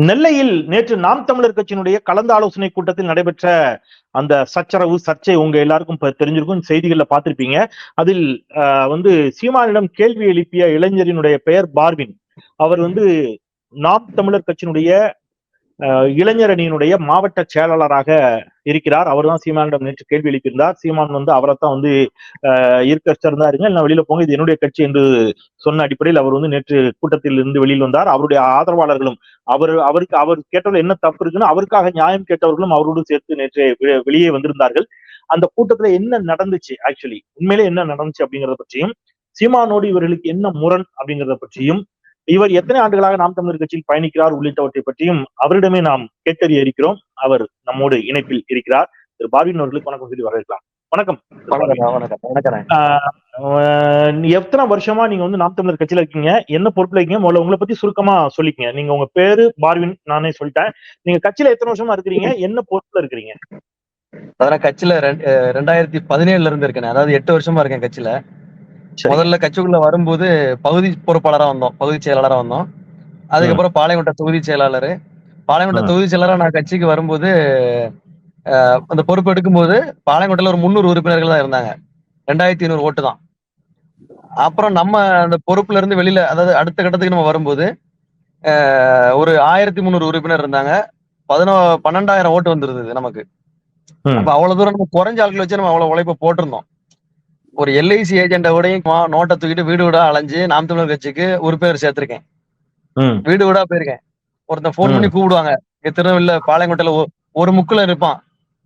நெல்லையில் நேற்று நாம் தமிழர் கட்சியினுடைய கலந்து ஆலோசனை கூட்டத்தில் நடைபெற்ற அந்த சச்சரவு சர்ச்சை உங்க எல்லாருக்கும் தெரிஞ்சிருக்கும் செய்திகள்ல பார்த்திருப்பீங்க. அதில் ஆஹ், வந்து சீமானிடம் கேள்வி எழுப்பிய இளைஞரினுடைய பெயர் பார்வின். அவர் வந்து நாம் தமிழர் கட்சியினுடைய இளைஞர் அணியினுடைய மாவட்ட செயலாளராக இருக்கிறார். அவர்தான் சீமானிடம் நேற்று கேள்வி எழுப்பியிருந்தார். சீமான் வந்து அவரைத்தான் வந்து ஆஹ், இருக்க வச்சிருந்தாருங்க நான் வெளியில போங்க இது என்னுடைய கட்சி என்று சொன்ன அடிப்படையில் அவர் வந்து நேற்று கூட்டத்தில் இருந்து வெளியில் வந்தார். அவருடைய ஆதரவாளர்களும் அவர் அவருக்கு அவர் கேட்டவர் என்ன தப்பு இருக்குன்னு அவருக்காக நியாயம் கேட்டவர்களும் அவரோடு சேர்த்து நேற்று வெளியே வந்திருந்தார்கள். அந்த கூட்டத்துல என்ன நடந்துச்சு ஆக்சுவலி உண்மையிலே என்ன நடந்துச்சு அப்படிங்கறத பற்றியும் சீமானோடு இவர்களுக்கு என்ன முரண் அப்படிங்கறத பற்றியும் இவர் எத்தனை ஆண்டுகளாக நாம் தமிழர் கட்சியில் பயணிக்கிறார் உள்ளிட்டவற்றை பற்றியும் அவரிடமே நாம் கேட்டறிய இருக்கிறோம் அவர் நம்மோடு இணைப்பில் இருக்கிறார். திரு பார்வின் அவர்களுக்கு வணக்கம் சொல்லி வரவேற்கலாம். வணக்கம். எத்தனை வருஷமா நீங்க வந்து நாம் தமிழர் கட்சியில இருக்கீங்க? என்ன பொறுப்புல இருக்கீங்க? முதல்ல உங்களை பத்தி சுருக்கமா சொல்லிக்கங்க. நீங்க உங்க பேரு பார்வின் நானே சொல்லிட்டேன். நீங்க கட்சியில எத்தனை வருஷமா இருக்கிறீங்க? என்ன பொறுப்புல இருக்கிறீங்க? அதான் கட்சியில ரெண்டாயிரத்தி பதினேழுல இருந்து இருக்கேன். அதாவது எட்டு வருஷமா இருக்கேன் கட்சியில. முதல்ல கட்சிக்குள்ள வரும்போது பகுதி பொறுப்பாளரா வந்தோம். பகுதி செயலாளரா வந்தோம். அதுக்கப்புறம் பாளையங்கோட்டை தொகுதி செயலாளர். பாளையங்கோட்டை. தொகுதி செயலாளரா நான் கட்சிக்கு வரும்போது அந்த பொறுப்பு எடுக்கும்போது பாளையங்கோட்டையில ஒரு முந்நூறு உறுப்பினர்கள் தான் இருந்தாங்க. ரெண்டாயிரத்தி ஐநூறு ஓட்டு தான். அப்புறம் நம்ம அந்த பொறுப்புல இருந்து வெளியில அதாவது அடுத்த கட்டத்துக்கு நம்ம வரும்போது ஒரு ஆயிரத்தி முந்நூறு உறுப்பினர் இருந்தாங்க. பதினோ பன்னெண்டாயிரம் ஓட்டு வந்துருந்தது நமக்கு. அப்ப அவ்வளவு தூரம் நம்ம குறைஞ்ச ஆட்கள் வச்சு நம்ம அவ்வளவு உழைப்ப போட்டிருந்தோம். ஒரு எல்ஐசி ஏஜென்டோடையும் நோட்டை தூக்கிட்டு வீடு வீடா அலைஞ்சு நாம் தமிழர் கட்சிக்கு உறுப்பினர் சேர்த்திருக்கேன். வீடு வீடா போயிருக்கேன். ஒருத்தன் ஃபோன் பண்ணி கூப்பிடுவாங்க. இங்க திருநெல்வேலியில பாளையங்கோட்டையில ஒரு முக்குல இருப்பான்.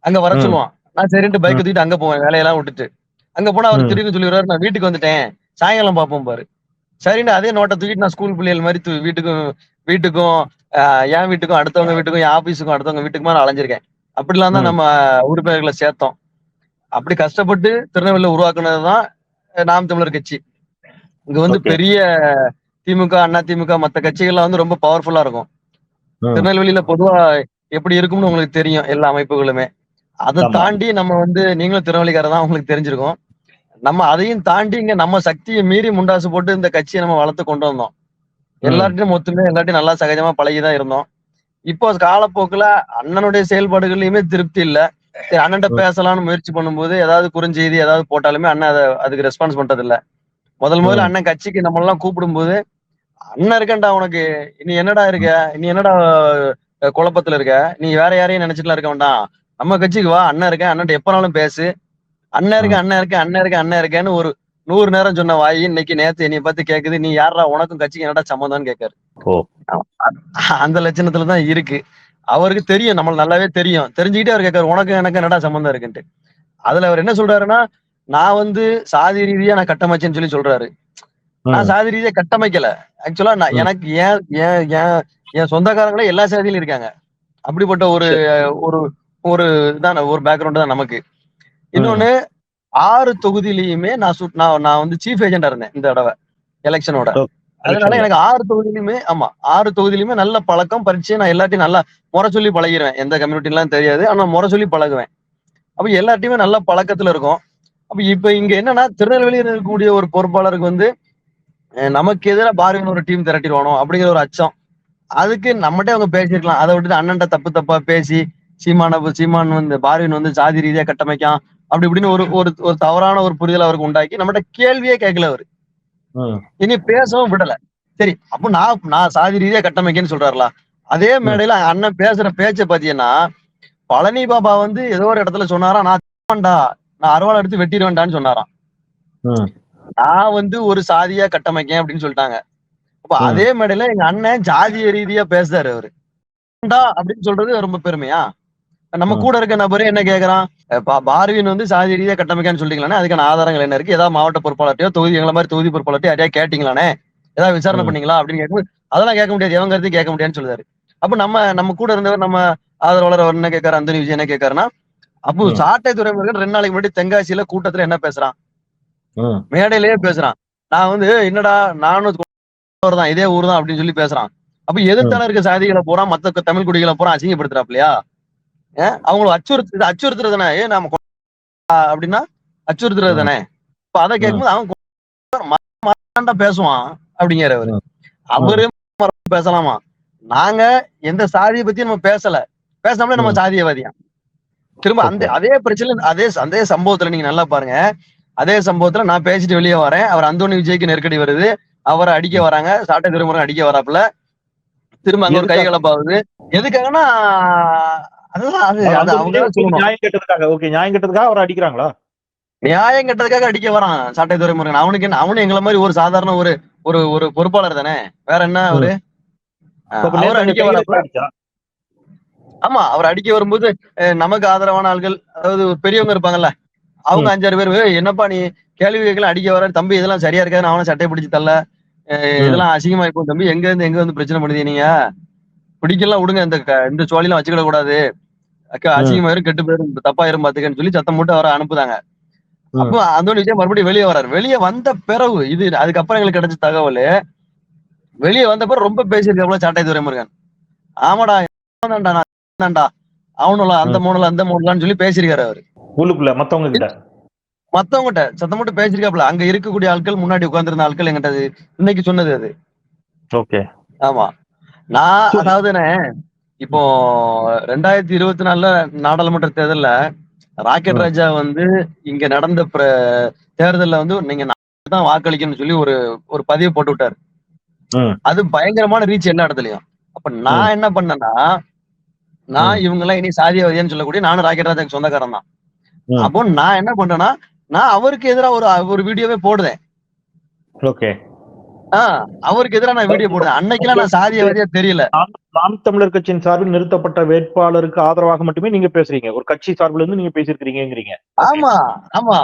அங்க வர. சொல்லுவான். நான் சரின்ட்டு பைக் தூக்கிட்டு அங்க போவேன் வேலையெல்லாம் விட்டுட்டு. அங்க போனா அவர் ம். திரும்பி சொல்லிடுவாரு நான் வீட்டுக்கு வந்துட்டேன். சாயங்காலம் பார்ப்போம் பாரு. சரின்னு அதே நோட்டை தூக்கிட்டு நான் ஸ்கூல் பிள்ளைகள் மாதிரி வீட்டுக்கும் வீட்டுக்கும் என் வீட்டுக்கும் அடுத்தவங்க வீட்டுக்கும் என் ஆபீஸுக்கும் அடுத்தவங்க வீட்டுக்குமா நான் அலைஞ்சிருக்கேன். அப்படிலாம் தான். நம்ம உறுப்பினர்களை சேர்த்தோம். அப்படி கஷ்டப்பட்டு திருநெல்வேலியில உருவாக்குனதுதான் நாம் தமிழர் கட்சி இங்க வந்து. பெரிய திமுக அண்ணா திமுக மத்த கட்சிகள்லாம் வந்து ரொம்ப பவர்ஃபுல்லா இருக்கும். திருநெல்வேலியில பொதுவா எப்படி இருக்கும்னு உங்களுக்கு தெரியும் எல்லா அமைப்புகளுமே அதை. தாண்டி நம்ம வந்து நீங்களும் திருநெல்வேலிக்காரர் தான் உங்களுக்கு தெரிஞ்சிருக்கும் நம்ம அதையும் தாண்டி இங்க நம்ம சக்தியை மீறி முண்டாசு போட்டு இந்த கட்சியை நம்ம வளர்த்து கொண்டு வந்தோம். எல்லார்ட்டையும் மொத்தமே எல்லார்ட்டையும் நல்லா சகஜமா பழகிதான் இருந்தோம் இப்போ காலப்போக்குல அண்ணனுடைய செயல்பாடுகள்லயுமே திருப்தி இல்ல சரி அண்ணன்ட்ட ம். பேசலாம்னு முயற்சி பண்ணும்போது ஏதாவது குறுஞ்செய்தி ஏதாவது போட்டாலுமே அண்ணன் அதை அதுக்கு ரெஸ்பான்ஸ் பண்றது இல்ல முதல் முதல்ல. அண்ணன் கட்சிக்கு நம்ம எல்லாம் கூப்பிடும்போது அண்ணன் இருக்கேன்டா உனக்கு நீ என்னடா இருக்க? நீ என்னடா குழப்பத்துல இருக்க? நீ வேற யாரையும் நினைச்சிட்டுலாம் இருக்க வேண்டாம். நம்ம கட்சிக்கு வா அண்ணன் இருக்கேன் அண்ணன் எப்பனாலும் பேசு. அண்ணன் இருக்கு அண்ணன் இருக்கு அண்ணன் இருக்கு அண்ணன் இருக்கேன்னு ஒரு நூறு நேரம் சொன்ன வாய் இன்னைக்கு நேத்து என்னைய பார்த்து கேக்குது. நீ யாரா உனக்கும் கட்சிக்கு என்னடா சம்மந்தம்னு கேட்காரு. அந்த லட்சணத்துல தான் இருக்கு. அவருக்கு தெரியும் நம்மள நல்லாவே தெரியும். தெரிஞ்சுக்கிட்டே அவர் கேட்காரு உனக்கு எனக்கு என்னடா சம்மந்தம் இருக்குன்ட்டு. அதுல அவர் என்ன சொல்றாருன்னா நான் வந்து சாதி ரீதியா நான் கட்டமைச்சேன்னு சொல்லி சொல்றாரு. நான். சாதி ரீதியா கட்டமைக்கல. ஆக்சுவலா நான். எனக்கு ஏன் ஏன் ஏன் என் சொந்தக்காரங்களே எல்லா சாதியிலும் இருக்காங்க. அப்படிப்பட்ட ஒரு ஒரு ஒரு இதான் ஒரு பேக்ரவுண்ட் தான் நமக்கு. இன்னொன்னு ஆறு தொகுதியிலயுமே நான் நான் நான் வந்து சீஃப் ஏஜென்டா இருந்தேன் இந்த தடவை எலெக்ஷனோட அதனால எனக்கு ஆறு தொகுதியிலுமே ஆமா ஆறு தொகுதியிலுமே நல்ல பழக்கம் பரிச்சை நான் எல்லாத்தையும் நல்லா முறை சொல்லி பழகிடுவேன் எந்த கம்யூனிட்டிலாம் தெரியாது. ஆனா முறை சொல்லி பழகுவேன். அப்ப எல்லாத்தையுமே நல்ல பழக்கத்துல இருக்கும். அப்ப இப்ப இங்க என்னன்னா திருநெல்வேலியில் இருக்கக்கூடிய ஒரு பொறுப்பாளருக்கு வந்து நமக்கு எதிராக பாருங்க ஒரு டீம் திரட்டிடுவானோ அப்படிங்கிற ஒரு அச்சம். அதுக்கு நம்மகிட்ட அவங்க பேசியிருக்கலாம். அதை விட்டுட்டு அண்ணன்ட்ட தப்பு தப்பா பேசி சீமான சீமான் வந்து பார்வின் வந்து சாதி ரீதியா கட்டமைக்கான். அப்படி இப்படின்னு ஒரு ஒரு தவறான ஒரு புரிதல் அவருக்கு உண்டாக்கி நம்மகிட்ட கேள்வியே கேட்கல அவரு. இனி பேசவும் விடல. சரி அப்ப நான் நான் சாதி ரீதியா கட்டமைக்கேன்னு சொல்றாருல. அதே மேடையில அண்ணன் பேசுற பேச்ச பாத்தீங்கன்னா பழனி பாபா வந்து ஏதோ ஒரு இடத்துல சொன்னாராம் நான் நான் அருவாள் எடுத்து வெட்டிடுவேன்டான்னு சொன்னாராம். நான் வந்து ஒரு சாதியா கட்டமைக்கேன் அப்படின்னு சொல்லிட்டாங்க. அப்ப. அதே மேடையில எங்க அண்ணன் ஜாதிய ரீதியா பேசுறாரு அவரு. அப்படின்னு சொல்றது ரொம்ப பெருமையா? நம்ம. கூட இருக்க நபரே என்ன கேக்குறான்? பார்வின் வந்து சாதி ரீதியா கட்டமைக்கான்னு சொல்லிட்டீங்களானே அதுக்கான ஆதாரங்கள் என்ன இருக்கு? ஏதாவது மாவட்ட பொறுப்பாளர்ட்டையோ தொகுதி எங்களை மாதிரி தொகுதி பொறுப்பாளர்ட்டையோ யாரையா கேட்டீங்களானே? ஏதாவது விசாரணை. பண்ணீங்களா? அப்படின்னு கேட்கும்போது அதெல்லாம் கேட்க முடியாது. எவங்க கருத்தையும் கேட்க முடியாதுன்னு சொல்லுவாரு. அப்ப நம்ம நம்ம கூட இருந்தவர் நம்ம ஆதரவாளர் அவர் என்ன கேட்காரு அந்தனி விஜய் என்ன கேட்காருன்னா அப்போ. சாட்டை துறைமுருகன் ரெண்டு நாளைக்கு முன்னாடி தென்காசியில கூட்டத்துல என்ன பேசுறான். மேடையிலேயே பேசுறான். நான் வந்து "ஏய், என்னடா நானும் தான் இதே ஊர் தான் அப்படின்னு சொல்லி பேசுறான். அப்ப எதிர்த்தான இருக்க சாதிகளை பூரா மத்த தமிழ் குடிகளை பூரா அசிங்கப்படுத்துறாப்லையா? அவங்களை அச்சுறுத்து அச்சுறுத்துறது தானே ஏன் நாம அப்படின்னா அச்சுறுத்துறது தானே இப்ப அதை கேட்கும்போது அவன் பேசுவான் அப்படிங்கிற அவரு. அவரு பேசலாமா? நாங்க எந்த சாதியை பத்தி நம்ம பேசல. பேசாமலே நம்ம. சாதியவாதியா? திரும்ப அந்த அதே பிரச்சனை அதே அதே சம்பவத்துல நீங்க நல்லா பாருங்க. அதே சம்பவத்துல நான் பேசிட்டு வெளியே வரேன். அவர் அந்தோனி விஜய்க்கு நெருக்கடி வருது. அவரை அடிக்க வராங்க. சாட்டை திருமுறை அடிக்க வராப்புல. திரும்ப அங்க ஒரு கை? கலப்பாகுது எதுக்காகன்னா நியாயம் கேட்டதுக்காக ஓகே நியாயம் கேட்டதுக்காக அவர் அடிக்கிறாங்களா? நியாயம் கட்டதுக்காக அடிக்க வரான் சாட்டை துறைமுருகன். அவனுக்கு என்ன அவனு எங்களை மாதிரி ஒரு சாதாரண ஒரு ஒரு ஒரு பொறுப்பாளர் தானே? வேற என்ன அவரு? அடிக்க அடிச்சா? ஆமா அவர் அடிக்க வரும்போது நமக்கு ஆதரவான ஆள்கள் அதாவது பெரியவங்க இருப்பாங்கல்ல அவங்க. அஞ்சாறு பேர் "ஏய், என்னப்பா நீ கேள்வி கேட்கலாம் அடிக்க வர தம்பி இதெல்லாம் சரியா இருக்காது அவனை சட்டை பிடிச்சு தள்ள. இதெல்லாம் அசிங்கமா இருக்கும் தம்பி. எங்க இருந்து எங்க வந்து பிரச்சனை பண்ணுதீங்க நீங்க? பிடிக்கலாம் விடுங்க இந்த இந்த சோழிலாம் வச்சுக்கிட கூடாது. அசிங்கமாயிரும் கெட்டு போயிரும் தப்பாயிரும் பாத்துக்கன்னு சொல்லி சத்தம் போட்டு அவரை அனுப்புதாங்க. அப்போ அந்த விஜய் மறுபடியும் வெளியே வராரு. வெளியே வந்த பிறகு இது அதுக்கப்புறம் எங்களுக்கு கிடைச்ச தகவல் வெளியே வந்த பிறகு ரொம்ப பேசியிருக்காப்ல சாட்டை துரைமுருகன். ஆமாடா தான்டா அவனுல அந்த மூணுல அந்த மூணுலான்னு சொல்லி பேசியிருக்காரு அவரு. உள்ளுக்குள்ள மத்தவங்க கிட்ட? மத்தவங்ககிட்ட சத்தம் மட்டும் பேசியிருக்காப்ல அங்க இருக்கக்கூடிய ஆட்கள் முன்னாடி உட்கார்ந்திருந்த ஆட்கள் எங்கிட்ட இன்னைக்கு சொன்னது அது. ஓகே. ஆமா. நான் சரி. இப்போ ரெண்டாயிரத்தி இருபத்தி நாலுல நாடாளுமன்ற தேர்தல்ல ராக்கெட். ராஜா வந்து இங்க நடந்த பிர- தேர்தல்ல வந்து நீங்க நான் தான் வாக்களிக்கணும்னு சொல்லி ஒரு ஒரு பதிவு போட்டு விட்டாரு. அது பயங்கரமான ரீச் எல்லா இடத்துலயும். அப்ப நான் என்ன பண்ணேன்னா நான் இவங்க எல்லாம் இனி சாதியவாதியான்னு சொல்லக்கூடிய நானும் ராக்கெட் ராஜாக்கு சொந்தக்காரன் தான். அப்போ நான் என்ன பண்றேன்னா நான் அவருக்கு எதிராக ஒரு ஒரு வீடியோவே போடுதேன் ஓகே. அவருக்கு எதிராக நான் வீடியோ போடுறேன். அன்னைக்கெல்லாம் நான் சாதியவாதியா தெரியல. நாம் தமிழர் கட்சியின் சார்பில் நிறுத்தப்பட்ட வேட்பாளருக்கு ஆதரவாக மட்டுமே நீங்க பேசுறீங்க. ஒரு கட்சி சார்பில் இருந்து நீங்க பேசியிருக்கிறீங்கிறீங்க ஆமா ஆமா.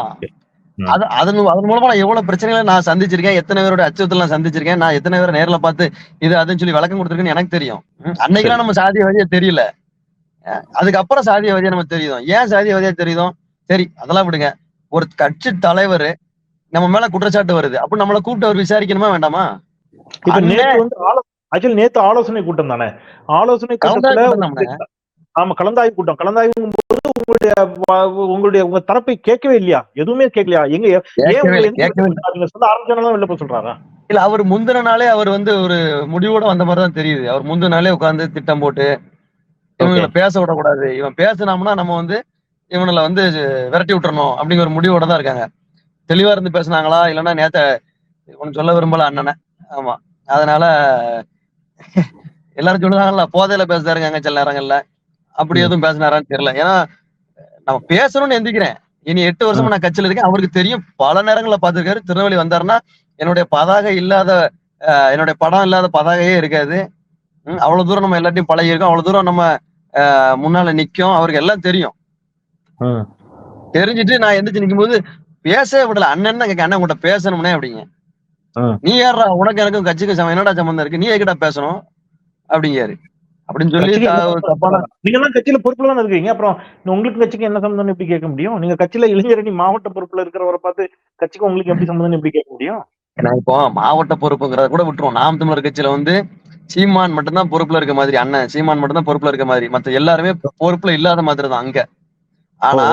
அது அதன் அதன் மூலமா நான் எவ்வளவு பிரச்சனைகளை நான் சந்திச்சிருக்கேன் எத்தனை பேரோட அச்சுறுத்தல் நான் சந்திச்சிருக்கேன் நான் எத்தனை பேரை நேர்ல பார்த்து இது அதுன்னு சொல்லி விளக்கம் கொடுத்துருக்கேன்னு எனக்கு தெரியும். அன்னைக்கெல்லாம் நம்ம சாதியவாதியா தெரியல. அஹ் அதுக்கப்புறம் சாதியவாதியா நம்ம தெரியுதோம். ஏன் சாதியவாதியா தெரியுதோம்? சரி அதெல்லாம் விடுங்க. ஒரு கட்சி தலைவர் நம்ம மேல குற்றச்சாட்டு வருது. அப்ப நம்மளை கூப்பிட்டு அவர் விசாரிக்கணுமா வேண்டாமா? இப்ப நேத்து வந்து ஆக்சுவலி நேத்து ஆலோசனை கூட்டம் தானே? ஆலோசனை கூட்டத்துல? ஆமா கலந்தாய்வு கூட்டம். கலந்தாய்வு போது உங்களுடைய உங்களுடைய உங்க தரப்பை கேட்கவே இல்லையா? எதுவுமே கேட்கலையா? எங்க ஏன் சொல்ல ஆரம்பிச்சாலும் வெளில போய் சொல்றாரா? இல்ல அவர் முந்தின நாளே அவர் வந்து ஒரு முடிவோட வந்த மாதிரி தான் தெரியுது. அவர் முந்தின நாளே உட்கார்ந்து திட்டம் போட்டு இவங்களை பேச விடக்கூடாது. இவன் பேசினோம்னா நம்ம வந்து இவனுல வந்து விரட்டி விட்டுறணும் அப்படிங்கிற ஒரு முடிவோட தான் இருக்காங்க. தெளிவா இருந்து பேசுனாங்களா? இல்லைன்னா நேத்த ஒன்னு சொல்ல விரும்பல அண்ணனை. ஆமா. அதனால எல்லாரும் சொல்லுவாங்கல்ல போதையில பேசுறாருங்க சில நேரங்கள்ல. அப்படி. எதுவும் பேசினாரான்னு தெரியல. ஏன்னா நம்ம பேசணும்னு எந்திக்கிறேன். இனி எட்டு வருஷமா நான் கட்சியில இருக்கேன். அவருக்கு தெரியும். பல நேரங்கள்ல பார்த்திருக்காரு. திருநெல்வேலி வந்தாருன்னா என்னுடைய பதாகை இல்லாத என்னுடைய படம் இல்லாத பதாகையே இருக்காது. அவ்வளவு தூரம் நம்ம எல்லாத்தையும் பழகி இருக்கோம் அவ்வளவு தூரம் நம்ம முன்னால நிக்கும். அவருக்கு எல்லாம் தெரியும். தெரிஞ்சுட்டு நான் எந்திரிச்சு நிக்கும்போது பேசவே விடல. அண்ணன் தான் கேட்க அண்ணன் உங்கள்கிட்ட பேசணும்னே அப்படிங்க. நீ யாரா உனக்கு எனக்கும் கட்சிக்கு சம- என்னடா சம்பந்தம் இருக்கு? நீ எங்கிட்ட பேசணும் அப்படிங்காரு அப்படின்னு சொல்லி? நீங்க தான் கட்சியில பொறுப்புல தான் இருக்கீங்க? அப்புறம் உங்களுக்கு கட்சிக்கு என்ன சம்பந்தம் எப்படி கேட்க முடியும்? நீங்க கட்சியில இளைஞரணி மாவட்ட பொறுப்புல இருக்கிறவரை பார்த்து கட்சிக்கு உங்களுக்கு எப்படி சம்பந்தம் எப்படி கேட்க முடியும்? ஏன்னா இப்போ மாவட்ட பொறுப்புங்கிறத கூட விட்டுருவோம். நாம் தமிழர் கட்சியில வந்து சீமான் மட்டும்தான் பொறுப்புல இருக்க மாதிரி அண்ணன் சீமான் மட்டும்தான் பொறுப்புல இருக்க மாதிரி மத்த எல்லாருமே பொறுப்புல இல்லாத மாதிரி தான் அங்க ஆனா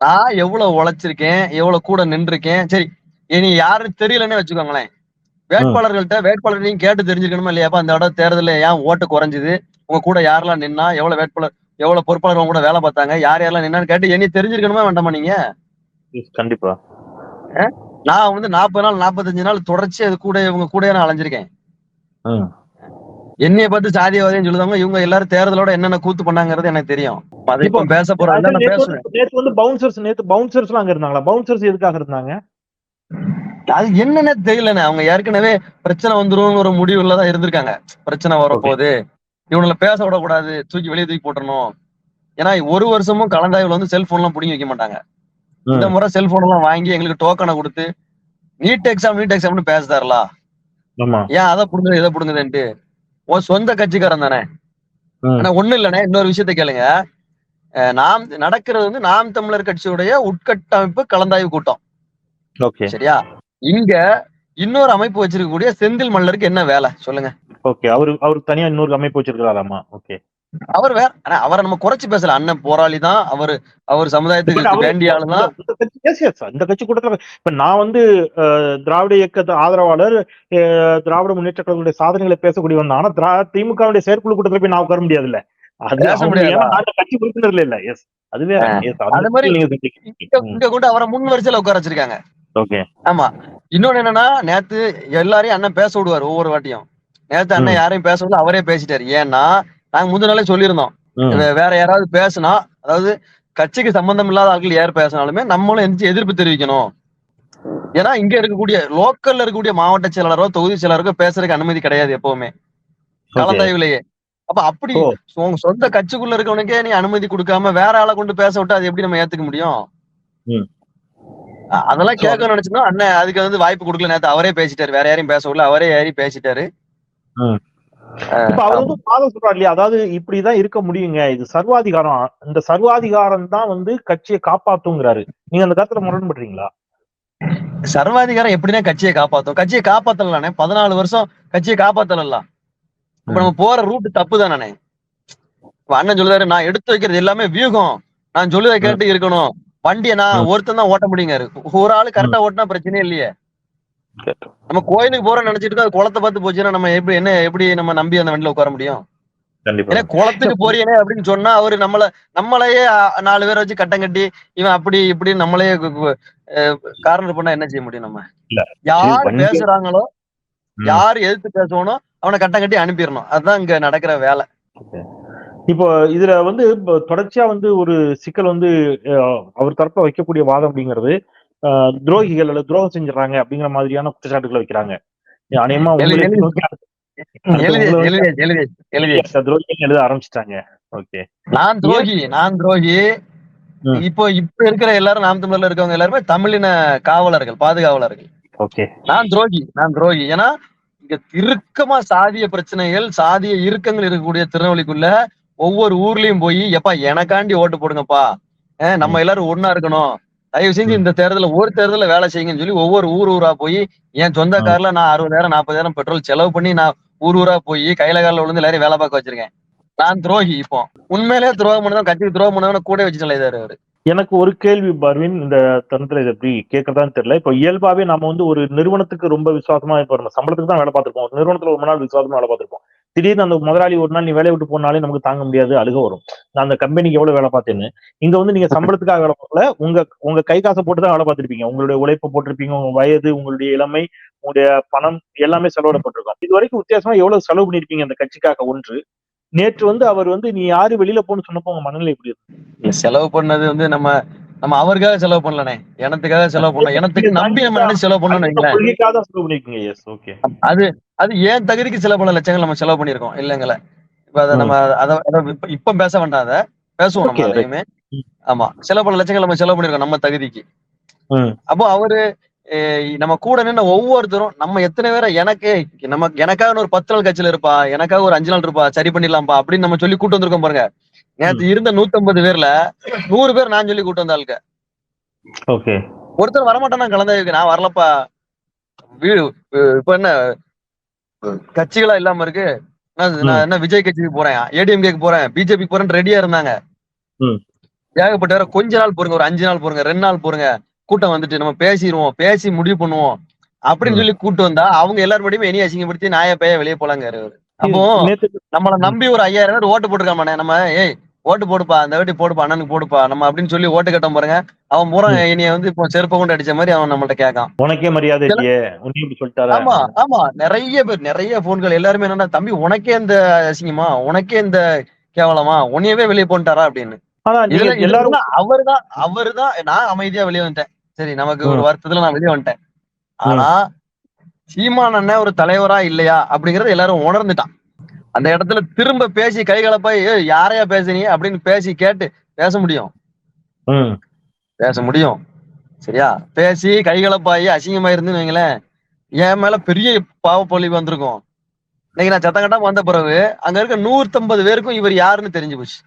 நான் எவ்வளவு உழைச்சிருக்கேன் எவ்வளவு கூட நின்றுருக்கேன் சரி இனி யாருன்னு தெரியலன்னே வச்சுக்கோங்களேன். வேட்பாளர்கள்ட்ட வேட்பாளர் நீங்க கேட்டு தெரிஞ்சுக்கணுமா இல்லையாப்பா? அந்த இடம் தேர்தலில் ஏன் ஓட்டு குறைஞ்சுது? உங்க கூட யாரெல்லாம் நின்னா எவ்வளவு வேட்பாளர் எவ்வளவு பொறுப்பாளர் உங்க கூட வேலை பார்த்தாங்க யார் யாரெல்லாம் நின்னான்னு கேட்டு இனி தெரிஞ்சிருக்கணுமா வேண்டாமா நீங்க? கண்டிப்பா. நான் வந்து நாற்பது நாள் நாற்பத்தஞ்சு நாள் தொடர்ச்சி அது கூட இவங்க கூட நான் அலைஞ்சிருக்கேன். என்னைய பார்த்து சாதியவாதின்னு சொல்லுதாங்க இவங்க எல்லாரும் தேர்தலோட என்னென்ன கூத்து பண்ணாங்கிறது எனக்கு தெரியும். அதை இப்போ பேச போறேன் நேத்து வந்து- பவுன்சர்ஸ் நேத்து பவுன்சர்ஸ் அங்க இருந்தாங்களா? பவுன்சர்ஸ் எதுக்காக இருந்தாங்க? அது என்னன்னே தெரியலண்ணே. அவங்க ஏற்கனவே பிரச்சனை வந்துரும் ஒரு முடிவுல தான் இருந்திருக்காங்க. பிரச்சனை வரப்போகுது. இவனுல பேச விடக்கூடாது. தூக்கி வெளியே தூக்கி போட்டுறணும். ஏன்னா ஒரு வருஷமும் கலந்தாய்வுல வந்து செல்போன் எல்லாம் பிடிங்கி வைக்க மாட்டாங்க. இந்த முறை செல்போன் எல்லாம் வாங்கி எங்களுக்கு டோக்கனை கொடுத்து நீட் எக்ஸாம் நீட் எக்ஸாம்னு பேசுதாருல ஆமா. ஏன் அதை புடுங்குது இதை புடுங்குதுன்ட்டு. உன் சொந்த கட்சிக்காரன் தானே. ஆனா ஒண்ணு இல்லைண்ணே இன்னொரு விஷயத்த கேளுங்க. நாம் நடக்கிறது வந்து நாம் தமிழர் கட்சியுடைய உட்கட்டமைப்பு கலந்தாய்வு கூட்டம். ஓகே. சரியா? இங்க இன்னொரு அமைப்பு வச்சிருக்கக்கூடிய செந்தில் மல்லருக்கு என்ன வேலை? சொல்லுங்க. ஓகே அவரு அவருக்கு தனியா இன்னொரு அமைப்பு வச்சிருக்காராமா ஓகே. அவர் வேற ஆனா அவரை நம்ம குறைச்சு பேசல. அண்ணன் போராளி தான் அவர் அவர் சமுதாயத்துக்கு வேண்டிய ஆளுதான் இந்த- கட்சி- கூட்டத்துல இப்ப நான் வந்து திராவிட இயக்கத்து ஆதரவாளர் திராவிட முன்னேற்ற கழகங்களுடைய சாதனைகளை பேசக்கூடியவன். ஆனா திரா திமுகவுடைய செயற்குழு கூட்டத்துல போய் நான் உட்கார முடியாதுல்ல அவரை முன் வரிசையில உட்கார வச்சிருக்காங்க. ஓகே. ஆமா. இன்னொன்னு என்னன்னா நேத்து எல்லாரையும் அண்ணன் பேச விடுவாரு ஒவ்வொரு வாட்டியும். நேத்து அண்ணன். யாரையும் பேச விடல அவரே பேசிட்டாரு. ஏன்னா நாங்க முந்தின நாளே சொல்லியிருந்தோம். வேற யாராவது பேசுனா அதாவது கட்சிக்கு சம்பந்தம் இல்லாத ஆட்கள் யார் பேசினாலுமே நம்மளும் எந்திரிச்சு எதிர்ப்பு தெரிவிக்கணும். ஏன்னா இங்க இருக்கக்கூடிய லோக்கல்ல இருக்கக்கூடிய மாவட்ட செயலாளரோ தொகுதி செயலாளரோ பேசுறதுக்கு அனுமதி கிடையாது எப்பவுமே. கலந்தாய்வுலயே. அப்ப அப்படி. உங்க சொந்த கட்சிக்குள்ள இருக்கவனுக்கே நீ அனுமதி கொடுக்காம வேற ஆளை கொண்டு பேச விட்டா அது எப்படி நம்ம ஏத்துக்க முடியும்? அதெல்லாம் கேட்க நினைச்சுன்னா அண்ணன் அதுக்கு வந்து வாய்ப்பு கொடுக்கல நேத்து அவரே பேசிட்டாரு. வேற யாரையும் பேச விடல அவரே ஏறி பேசிட்டாரு. இப்ப அவர் வந்து பாதம் சொல்றாரு இல்லையா? அதாவது இப்படிதான் இருக்க முடியுங்க. இது சர்வாதிகாரம். இந்த சர்வாதிகாரம் தான் வந்து கட்சியை காப்பாத்துங்கிறாரு. நீங்க அந்த கருத்துல முரண்படுறீங்களா சர்வாதிகாரம் எப்படின்னா கட்சியை காப்பாத்தும். கட்சியை காப்பாத்தலானே பதினாலு வருஷம் கட்சியை காப்பாத்தல இப்ப நம்ம போற ரூட் தப்பு தானே இப்ப அண்ணன் சொல்லுதாரு நான் எடுத்து வைக்கிறது எல்லாமே வியூகம். நான் சொல்லுதை கேட்டு இருக்கணும். வண்டியை நான். ஒருத்தன் தான் ஓட்ட முடியுங்காரு ஒரு ஆளு கரெக்டா ஓட்டினா பிரச்சனையே இல்லையே. நம்ம கோயிலுக்கு போறோம்னு நினைச்சிட்டு இருக்கோம், அது குளத்தை பார்த்து போச்சுன்னா நம்ம எப்படி என்ன எப்படி நம்ம நம்பி அந்த வண்டியில உட்கார முடியும்? ஏன்னா குளத்துக்கு போறியனே அப்படின்னு சொன்னா அவரு நம்மள நம்மளையே நாலு பேரை வச்சு கட்டம் கட்டி இவன் அப்படி இப்படி நம்மளையே காரணம் பண்ணா என்ன செய்ய முடியும் நம்ம? யார் பேசுறாங்களோ. யார் எதிர்த்து பேசணும் அவனை கட்டம் கட்டி அனுப்பிடணும். அதுதான் இங்க நடக்கிற வேலை. இப்போ இதுல வந்து தொடர்ச்சியா வந்து ஒரு சிக்கல் வந்து அவர் தரப்புல வைக்கக்கூடிய வாதம் அப்படிங்கிறது துரோகிகள் அல்லது துரோகம் செஞ்சுறாங்க அப்படிங்கிற மாதிரியான குற்றச்சாட்டுகளை வைக்கிறாங்க. அநேகமா துரோகிகள் எழுத ஆரம்பிச்சிட்டாங்க. ஓகே. நான் துரோகி நான் துரோகி. இப்போ இப்ப இருக்கிற எல்லாரும் நாம் தமிழர்ல இருக்கவங்க எல்லாருமே தமிழின காவலர்கள் பாதுகாவலர்கள். ஓகே. நான் துரோகி நான் துரோகி. ஏன்னா இங்க இறுக்கமா சாதிய பிரச்சனைகள் சாதிய இறுக்கங்கள் இருக்கக்கூடிய திருநெல்வேலிக்குள்ள ஒவ்வொரு ஊர்லயும் போய் எப்பா எனக்காண்டி ஓட்டு போடுங்கப்பா. நம்ம எல்லாரும் ஒண்ணா இருக்கணும். தயவு செஞ்சு இந்த தேர்தல்ல ஒரு தேர்தல்ல வேலை செய்யுங்கன்னு சொல்லி ஒவ்வொரு ஊர் ஊரா போய் என் சொந்த. கார்ல நான் அறுபதாயிரம் நாற்பதாயிரம் பெட்ரோல் செலவு பண்ணி நான் ஊர் ஊரா போய் கையில காலில் விழுந்து எல்லாரையும் வேலை பார்க்க வச்சிருக்கேன். நான் துரோகி இப்போ. உண்மையிலேயே துரோகம் பண்ணதான் கட்சிக்கு துரோகம் பண்ணவன கூட வச்சு தலைதாரு அவரு. எனக்கு ஒரு கேள்வி பர்வின் இந்த தருணத்துல இது எப்படி கேட்கறதான்னு தெரியல. இப்போ இயல்பாவே நம்ம வந்து ஒரு நிறுவனத்துக்கு ரொம்ப விசுவாசமா இப்போ நம்ம சம்பளத்துக்கு தான் வேலை பார்த்திருப்போம். ஒரு நிறுவனத்துல ஒரு நாள் விசுவாசமா வேலை பார்த்திருப்போம். திடீர்னு அந்த முதலாளி ஒரு நாள் நீ வேலையை விட்டு போனாலே நமக்கு தாங்க முடியாது அழுக வரும். நான் அந்த கம்பெனிக்கு எவ்வளவு வேலை பார்த்தேன்னு இங்க வந்து நீங்க சம்பளத்துக்காக வேலை பார்க்கல உங்க உங்க கை காசை போட்டு தான் வேலை பார்த்திருப்பீங்க. உங்களுடைய உழைப்பு போட்டிருப்பீங்க உங்க வயது உங்களுடைய இளமை உங்களுடைய பணம் எல்லாமே செலவிடப்பட்டிருக்கும். இது வரைக்கும் வித்தியாசமா எவ்வளவு செலவு பண்ணிருப்பீங்க அந்த கட்சிக்காக ஒன்று. நேற்று வந்து அவர் வந்து நீ யாரு வெளியில போன்னு சொன்னப்போ உங்க மனநிலை எப்படி இருக்கு செலவு பண்ணது வந்து நம்ம நம்ம அவருக்காக செலவு பண்ணலனே எனத்துக்காக செலவு பண்ணோம் எனத்துக்கு நம்பி நம்ம செலவு பண்ணணும் செலவு அது அது ஏன் தகுதிக்கு சில பல லட்சங்கள் நம்ம செலவு பண்ணிருக்கோம். இல்லைங்களே. இப்ப அதை நம்ம அத இப்ப- பேச வேண்டாம் அத. பேசுவோம் நம்ம. அதையுமே. ஆமா. சில பல லட்சங்கள் நம்ம செலவு பண்ணிருக்கோம் நம்ம தகுதிக்கு. அப்போ அவரு நம்ம கூட நின்ன ஒவ்வொருத்தரும் நம்ம எத்தனை பேரை எனக்கு நம்ம எனக்காக ஒரு பத்து நாள் கட்சியில இருப்பா எனக்காக ஒரு அஞ்சு நாள் இருப்பா சரி பண்ணிடலாம்ப்பா அப்படின்னு நம்ம சொல்லி கூட்டு வந்திருக்கோம் பாருங்க. நேத்து இருந்த நூத்தம்பது பேர்ல நூறு பேர் நான் சொல்லி கூட்டு வந்த ஆளுங்க ஓகே. ஒருத்தர் வரமாட்டானா கலந்தாய்வுக்கு? நான் வரலப்பா. வீடு இப்ப என்ன? கட்சிகளா இல்லாம இருக்கு. நான் நான் என்ன விஜய் கட்சிக்கு போறேன்? ஏடிஎம்கேக்கு போறேன். பிஜேபி போறேன் ரெடியா இருந்தாங்க. ஏகப்பட்ட பேரை கொஞ்ச நாள் போறங்க ஒரு அஞ்சு நாள் போறங்க ரெண்டு நாள் போறங்க கூட்டம் வந்துட்டு நம்ம பேசிடுவோம் பேசி முடிவு பண்ணுவோம். அப்படின்னு. சொல்லி கூட்டு வந்தா அவங்க எல்லாரும் இனி அசிங்கப்படுத்தி நாய பேய வெளியே போலாங்க அப்போ நம்மள நம்பி ஒரு ஐயாயிரம் பேர் ஓட்டு போட்டுருக்காமாண்ணே. நம்ம ஏய் ஓட்டு போடுப்பா அந்த வாட்டி போடுப்பா அண்ணனுக்கு போடுப்பா நம்ம அப்படின்னு சொல்லி ஓட்டு கட்டம் பாருங்க. அவன் பூரா இனிய வந்து இப்போ செருப்ப கொண்டு அடிச்ச மாதிரி அவன் நம்மள்ட்ட கேட்கான். உனக்கே மரியாதை ஆமா ஆமா. நிறைய பேர் நிறைய போன்கள் எல்லாருமே என்னன்னா தம்பி உனக்கே இந்த அசிங்கமா? உனக்கே இந்த கேவலமா? உன்னையவே வெளியே போன்ட்டாரா அப்படின்னு. இதுல எல்லாரும் அவர்தான் அவர்தான். நான் அமைதியா வெளியே வந்துட்டேன். சரி நமக்கு ஒரு. வருத்தத்துல நான் வெளியே வந்துட்டேன். ஆனா சீமான் அண்ணன் ஒரு தலைவரா இல்லையா அப்படிங்கறத எல்லாரும் உணர்ந்துட்டான். அந்த இடத்துல திரும்ப பேசி கைகலப்பாய் "ஏய், யாரையா பேசுனீங்க? அப்படின்னு பேசி கேட்டு பேச முடியும். பேச முடியும். சரியா? பேசி கைகலப்பாயி அசிங்கமா இருந்துன்னு வைங்களேன் என் மேல பெரிய பாவப்பொழிவு வந்திருக்கும். இன்னைக்கு நான் சத்தம் கட்டாம வந்த பிறகு அங்க இருக்க நூத்தம்பது பேருக்கும் இவர் யாருன்னு தெரிஞ்சு போச்சு.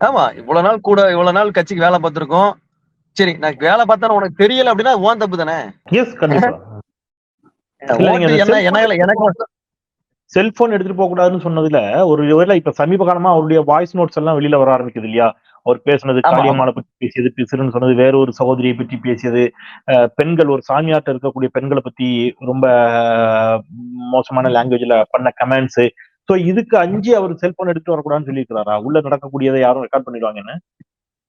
ஆமா இவ்வளவு நாள் கூட இவ்வளவு நாள் கட்சிக்கு வேலை பார்த்திருக்கோம். சரி நான் வேலை பார்த்தா உனக்கு தெரியல அப்படின்னா ஓன் தப்பு தானே? எனக்கு செல்போன் எடுத்துட்டு போக கூடாதுன்னு சொன்னதுல ஒரு இப்ப சமீப காலமா அவருடைய வாய்ஸ் நோட்ஸ் எல்லாம் வெளியில வர ஆரம்பிக்குது இல்லையா? அவர் பேசுனது. காளியம்மாளை பத்தி பேசியது பிசுறுன்னு சொன்னது வேற ஒரு சகோதரியை பற்றி பேசியது பெண்கள் ஒரு சாமியாட்ட இருக்கக்கூடிய பெண்களை பத்தி ரொம்ப மோசமான லாங்குவேஜ்ல பண்ண கமெண்ட்ஸ் சோ இதுக்கு அஞ்சு அவர் செல்போன் எடுத்து வரக்கூடாதுன்னு சொல்லியிருக்கிறாரா? உள்ள நடக்கக்கூடியதை யாரும் ரெக்கார்ட் பண்ணிடுவாங்கன்னு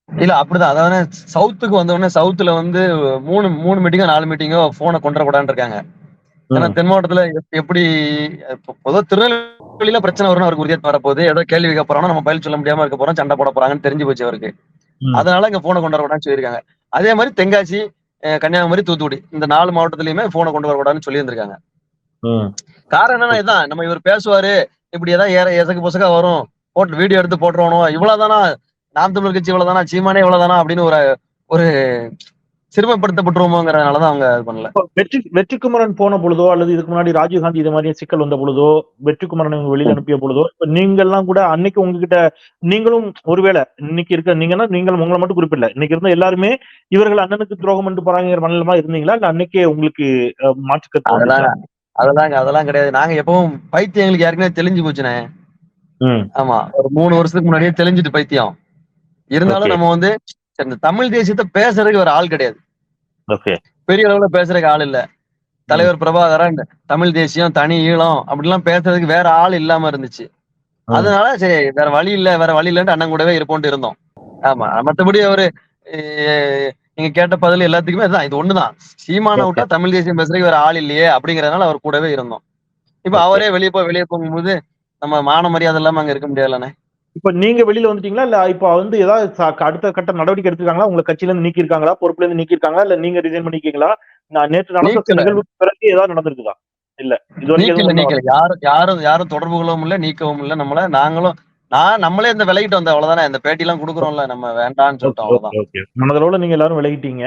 இல்ல அப்படிதான். அதாவது சவுத்துக்கு வந்த உடனே சவுத்துல வந்து மூணு மூணு மீட்டிங்கோ நாலு மீட்டிங்கோ போனை கொண்டு வரக்கூடாதுன்னு இருக்காங்க. ஏன்னா. தென் மாவட்டத்துல எப்- எப்படி இப்போ பொதுவா திருநெல்வேலியில பிரச்சனை வரும்னு அவருக்கு உறுதியா வரப்போகுது ஏதோ கேள்வி கேட்க நம்ம பதில் சொல்ல முடியாம இருக்க போறோம் சண்டை போட போறாங்கன்னு தெரிஞ்சு போச்சு அவருக்கு. அதனால இங்க போனை கொண்டு வரக்கூடாதுன்னு சொல்லியிருக்காங்க அதே மாதிரி தென்காசி கன்னியாகுமரி தூத்துக்குடி இந்த நாலு மாவட்டத்திலயுமே போனை கொண்டு வரக்கூடாதுன்னு சொல்லியிருந்திருக்காங்க ம். காரணம் என்னன்னா இதான் நம்ம இவர் பேசுவாரு இப்படி ஏதாவது ஏற எசக்கு பொசக்கா வரும் போட்டு வீடியோ எடுத்து போட்டுருவணும் இவ்வளவுதானா நாம் தமிழர் கட்சி இவ்வளவுதானா சீமானே இவ்வளவுதானா அப்படின்னு ஒரு ஒரு சிறுமைப்படுத்தப்பட்டுருவோமோங்கிறதுனாலதான் அவங்க இது பண்ணல. வெற்றி வெற்றிக்குமரன் போன பொழுதோ அல்லது இதுக்கு முன்னாடி ராஜீவ்காந்தி இது மாதிரி சிக்கல் வந்த பொழுதோ வெற்றிக்குமரன் இவங்க வெளியில அனுப்பிய பொழுதோ இப்ப நீங்கெல்லாம் கூட அன்னைக்கு உங்ககிட்ட நீங்களும் ஒருவேளை இன்னைக்கு இருக்க நீங்கன்னா நீங்களும் உங்களை மட்டும் குறிப்பிடல. இன்னைக்கு இருந்த எல்லாருமே இவர்கள் அண்ணனுக்கு துரோகம் பண்ணிட்டு போறாங்கிற மனநிலமா இருந்தீங்களா? இல்ல அன்னைக்கே உங்களுக்கு அஹ், மாற்று கருத்து அதெல்லாம்? அதெல்லாம் கிடையாது. நாங்க எப்பவும் பைத்தியம் எங்களுக்கு ஏற்கனவே தெளிஞ்சு போச்சுனே ஆமா ஒரு மூணு வருஷத்துக்கு முன்னாடியே தெளிஞ்சிட்டு பைத்தியம். இருந்தாலும். நம்ம வந்து இந்த தமிழ் தேசியத்தை பேசுறதுக்கு ஒரு ஆள் கிடையாது. பெரிய அளவுல பேசுறதுக்கு ஆள் இல்ல. தலைவர் பிரபாகரன் தமிழ் தேசியம் தனி ஈழம் அப்படிலாம் பேசுறதுக்கு வேற ஆள் இல்லாம இருந்துச்சு. அதனால சரி வேற வழி இல்ல வேற வழி இல்லன்ட்டு அண்ணன் கூடவே இருப்போம்ட்டு இருந்தோம். ஆமா மத்தபடி அவரு நீங்க கேட்ட பதில் எல்லாத்துக்குமே அதுதான் இது ஒண்ணுதான். சீமான. விட்டா தமிழ் தேசியம் பேசுறதுக்கு வேற ஆள் இல்லையே அப்படிங்கறதுனால அவர் கூடவே இருந்தோம். இப்ப. அவரே வெளியே போய் வெளியே போகும்போது நம்ம மான மரியாதை இல்லாம அங்க இருக்க முடியாதுல்லண்ணே இப்ப நீங்க வெளியில வந்துட்டீங்களா? இல்ல இப்ப வந்து ஏதாவது அடுத்த கட்ட நடவடிக்கை எடுத்திருக்காங்களா? உங்களை கட்சியில இருந்து நீக்கி இருக்காங்களா பொறுப்புல இருந்து நீக்கி இருக்காங்களா இல்ல நீங்க ரிசைன் பண்ணிக்கீங்களா நான் நேற்று நடந்த. நிகழ்வுக்கு பிறகு ஏதாவது நடந்திருக்குதா? இல்ல. இது யாரும் யாரும் யாரும் தொடர்பு கொள்ளவும் இல்ல நீக்கவும் இல்ல. நம்மள நாங்களும் நான் நம்மளே இந்த விலகிட்டு வந்த அவ்வளவுதானே. இந்த பேட்டி எல்லாம் குடுக்குறோம்ல. நம்ம வேண்டாம்னு சொல்லிட்டோம் அவ்வளவுதான். மனதளவுல நீங்க எல்லாரும் விலகிட்டீங்க.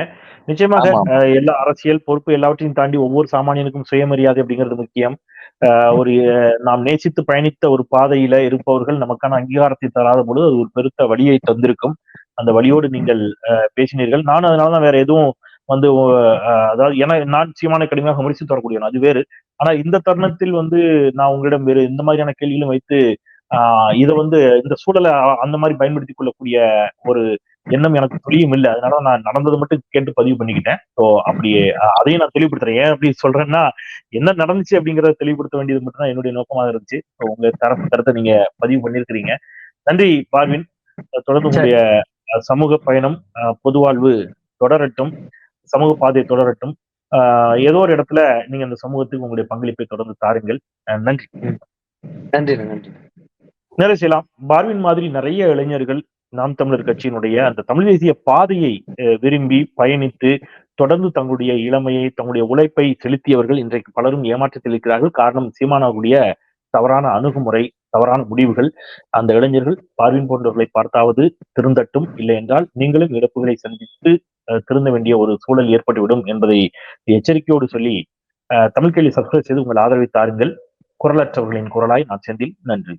நிச்சயமாக எல்லா அரசியல் பொறுப்பு எல்லாவற்றையும் தாண்டி ஒவ்வொரு சாமானியனுக்கும் சுயமரியாதை அப்படிங்கிறது முக்கியம். ஒரு நாம் நேசித்து பயணித்த ஒரு பாதையில இருப்பவர்கள் நமக்கான அங்கீகாரத்தை தராத பொழுது அது ஒரு பெருத்த வழியை தந்திருக்கும். அந்த வழியோடு நீங்கள் அஹ், பேசினீர்கள். நானும் அதனாலதான் வேற எதுவும் வந்து அதாவது ஏன்னா நான் சீமான கடுமையாக முடிச்சு தரக்கூடிய அது வேறு. ஆனா இந்த தருணத்தில் வந்து நான் உங்களிடம் வேறு இந்த மாதிரியான கேள்விகளும் வைத்து ஆஹ் இதை வந்து இந்த சூழலை அந்த மாதிரி பயன்படுத்திக் கொள்ளக்கூடிய ஒரு எண்ணம் எனக்கு துளியும் இல்லை. அதனால நான் நடந்ததை மட்டும் கேட்டு பதிவு பண்ணிக்கிட்டேன். ஸோ அப்படியே அதையும் நான் தெளிவுபடுத்துறேன். ஏன் அப்படி சொல்றேன்னா என்ன நடந்துச்சு அப்படிங்கறத தெளிவுபடுத்த வேண்டியது மட்டும் தான் என்னுடைய நோக்கமாக இருந்துச்சு. உங்க தரப்பு கருத்தை நீங்க பதிவு பண்ணியிருக்கிறீங்க. நன்றி பார்வின் தொடர்ந்து உங்களுடைய சமூக பயணம் பொதுவாழ்வு தொடரட்டும். சமூக பாதை தொடரட்டும். ஆஹ், ஏதோ ஒரு இடத்துல நீங்க அந்த சமூகத்துக்கு உங்களுடைய பங்களிப்பை தொடர்ந்து தாருங்கள். நன்றி. நன்றி நன்றி. நிறைய செய்யலாம். பார்வின் மாதிரி நிறைய இளைஞர்கள் நாம் தமிழர் கட்சியினுடைய அந்த தமிழ் தேசிய பாதையை அஹ், விரும்பி பயணித்து தொடர்ந்து தங்களுடைய இளமையை தங்களுடைய உழைப்பை செலுத்தியவர்கள் இன்றைக்கு பலரும் ஏமாற்றத்தில் இருக்கிறார்கள். காரணம் சீமானாவுடைய தவறான அணுகுமுறை தவறான முடிவுகள். அந்த இளைஞர்கள் பார்வின் போன்றவர்களை பார்த்தாவது திருந்தட்டும் இல்லை என்றால் நீங்களும் இழப்புகளை சந்தித்து அஹ், திருந்த வேண்டிய ஒரு சூழல் ஏற்பட்டுவிடும் என்பதை எச்சரிக்கையோடு சொல்லி தமிழ் கேள்வி சப்ஸ்கிரைப் செய்து உங்கள் ஆதரவை தாருங்கள். குரலற்றவர்களின் குரலாய் நான் செந்தில். நன்றி.